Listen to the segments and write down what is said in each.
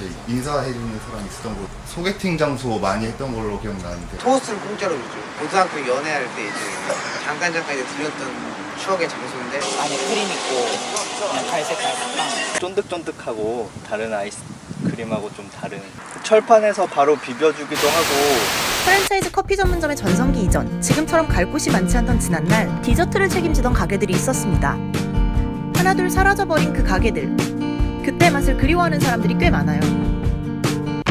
이렇게 인사해주는 사람이 있었던 거 소개팅 장소 많이 했던 걸로 기억나는데 토스트를 공짜로 주죠. 고등학교 연애할 때 이제 잠깐 잠깐 이제 들렸던 추억의 장소인데 안에 크림 있고 그냥 갈색 갈색 빵 쫀득쫀득하고 다른 아이스크림하고 좀 다른 철판에서 바로 비벼주기도 하고 프랜차이즈 커피 전문점의 전성기 이전, 지금처럼 갈 곳이 많지 않던 지난날 디저트를 책임지던 가게들이 있었습니다. 하나 둘 사라져버린 그 가게들. 그때 맛을 그리워하는 사람들이 꽤 많아요.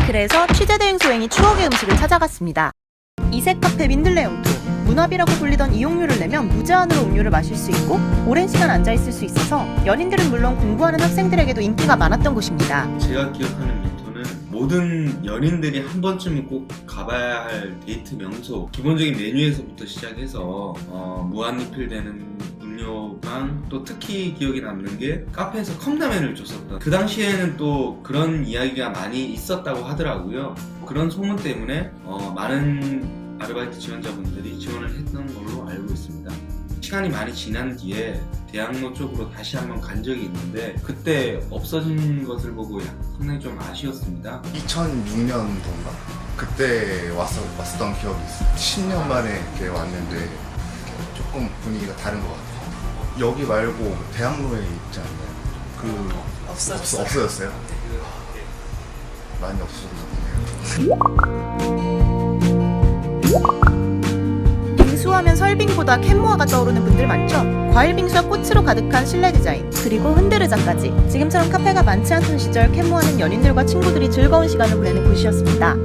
그래서 취재대행 소행이 추억의 음식을 찾아갔습니다. 이색 카페 민들레 영토. 문화비라고 불리던 이용료를 내면 무제한으로 음료를 마실 수 있고 오랜 시간 앉아 있을 수 있어서 연인들은 물론 공부하는 학생들에게도 인기가 많았던 곳입니다. 제가 기억하는 민토는 모든 연인들이 한 번쯤은 꼭 가봐야 할 데이트 명소 기본적인 메뉴에서부터 시작해서 어, 무한 리필 되는 음료랑 또 특히 기억에 남는 게 카페에서 컵라면을 줬었던. 그 당시에는 또 그런 이야기가 많이 있었다고 하더라고요. 그런 소문 때문에 어, 많은 아르바이트 지원자분들이 지원을 했던 걸로 알고 있습니다. 시간이 많이 지난 뒤에 대학로 쪽으로 다시 한번 간 적이 있는데 그때 없어진 것을 보고 약- 상당히 좀 아쉬웠습니다. 2006년도인가? 그때 왔어, 왔었던 기억이 있어요. 10년 만에 이렇게 왔는데 조금 분위기가 다른 것 같아요 여기 말고 대학로에 있지 않나요? 그 없어졌어요? 없어졌어요? 많이 없어졌네요 빙수하면 설빙보다 캔모아가 떠오르는 분들 많죠? 과일 빙수와 꽃으로 가득한 실내 디자인, 그리고 흔드르자까지. 지금처럼 카페가 많지 않던 시절 캔모아는 연인들과 친구들이 즐거운 시간을 보내는 곳이었습니다.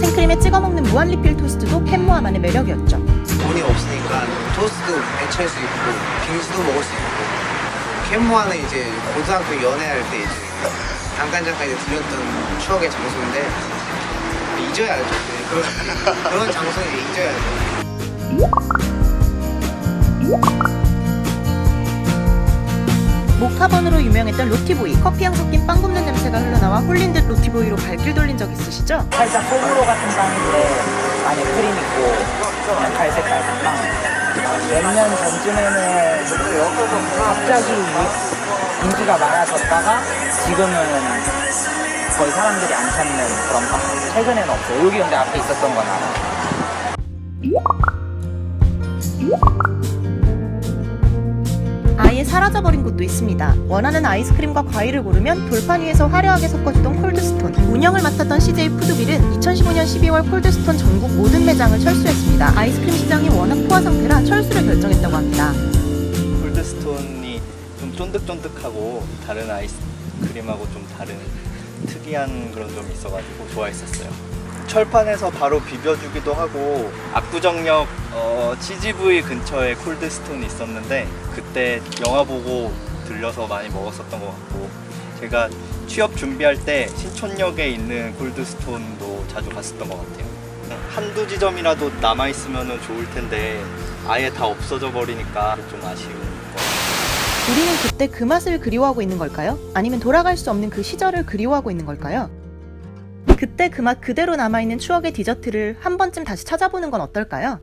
생크림에 찍어 먹는 무한 리필 토스트도 캔모아만의 매력이었죠. 돈이 없으니까 토스트도 배치할 수 있고 빙수도 먹을 수 있고 캔모아는 이제 고등학교 연애할 때 이제 잠깐 잠깐 이제 들렸던 추억의 장소인데 잊어야죠. 네, 그런 그런 장소는 이제 잊어야죠. 모카번으로 유명했던 로티보이, 커피향 섞인 빵 굽는 냄새가 흘러나와 홀린 듯 로티보이로 발길 돌린 적 있으시죠? 살짝 호불호 같은 빵인데 안에 크림 있고 그냥 갈색 갈색빵 몇년 전쯤에는 갑자기 인기가 많아졌다가 지금은 거의 사람들이 안 찾는 그런 빵 최근에는 없어요 여기 근데 앞에 있었던 건 알아요 아예 사라져버린 곳도 있습니다. 원하는 아이스크림과 과일을 고르면 돌판 위에서 화려하게 섞어주던 콜드스톤. 운영을 맡았던 CJ 푸드빌은 2015년 12월 콜드스톤 전국 모든 매장을 철수했습니다. 아이스크림 시장이 워낙 포화 상태라 철수를 결정했다고 합니다. 콜드스톤이 좀 쫀득쫀득하고 다른 아이스크림하고 좀 다른 특이한 그런 점이 있어가지고 좋아했었어요. 철판에서 바로 비벼주기도 하고 압구정역 어, CGV 근처에 콜드스톤이 있었는데 그때 영화 보고 들려서 많이 먹었었던 것 같고 제가 취업 준비할 때 신촌역에 있는 콜드스톤도 자주 갔었던 것 같아요. 한두 지점이라도 남아 있으면 좋을 텐데 아예 다 없어져 버리니까 좀 아쉬운 거. 우리는 그때 그 맛을 그리워하고 있는 걸까요? 아니면 돌아갈 수 없는 그 시절을 그리워하고 있는 걸까요? 그때 그 맛 그대로 남아있는 추억의 디저트를 한 번쯤 다시 찾아보는 건 어떨까요?